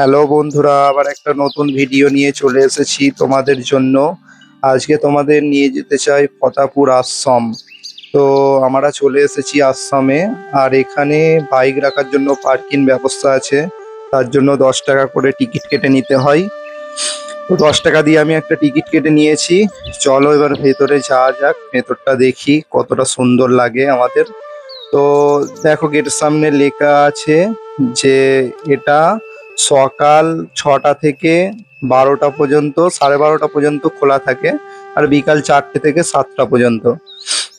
Hello বন্ধুরা, আবার একটা নতুন ভিডিও নিয়ে চলে এসেছি তোমাদের জন্য। আজকে তোমাদের নিয়ে যেতে চাই ফতাপুর আশ্রম। তো আমরা চলে এসেছি আশ্রমে, আর এখানে বাইক রাখার জন্য পার্কিং ব্যবস্থা আছে। তার জন্য দশ টাকা করে টিকিট কেটে নিতে হয়। তো দশ টাকা দিয়ে আমি একটা টিকিট কেটে নিয়েছি। চলো এবার ভেতরে যাওয়া যাক, ভেতরটা দেখি কতটা সুন্দর লাগে আমাদের। তো দেখো গেটের সামনে লেখা আছে যে এটা সকাল ছটা থেকে বারোটা পর্যন্ত, সাড়ে বারোটা পর্যন্ত খোলা থাকে আর বিকাল চারটে থেকে সাতটা পর্যন্ত।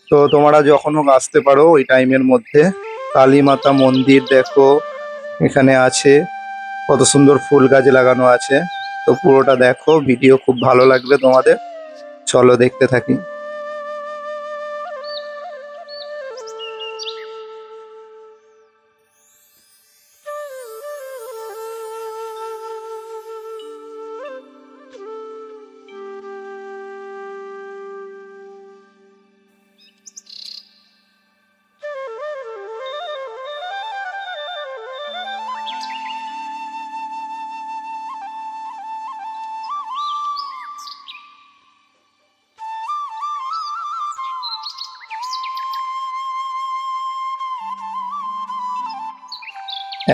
তো তোমরা যখন হোক আসতে পারো ওই টাইমের মধ্যে। কালী মাতা মন্দির দেখো, এখানে আছে, কত সুন্দর ফুল গাছ লাগানো আছে। তো পুরোটা দেখো ভিডিও খুব ভালো লাগবে তোমাদের। চলো দেখতে থাকি।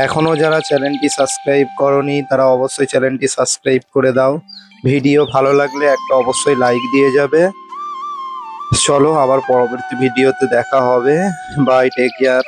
এখনও যারা চ্যানেলটি সাবস্ক্রাইব করনি, তারা অবশ্যই চ্যানেলটি সাবস্ক্রাইব করে দাও। ভিডিও ভালো লাগলে একটা অবশ্যই লাইক দিয়ে যাবে। চলো আবার পরবর্তী ভিডিওতে দেখা হবে। Bye take care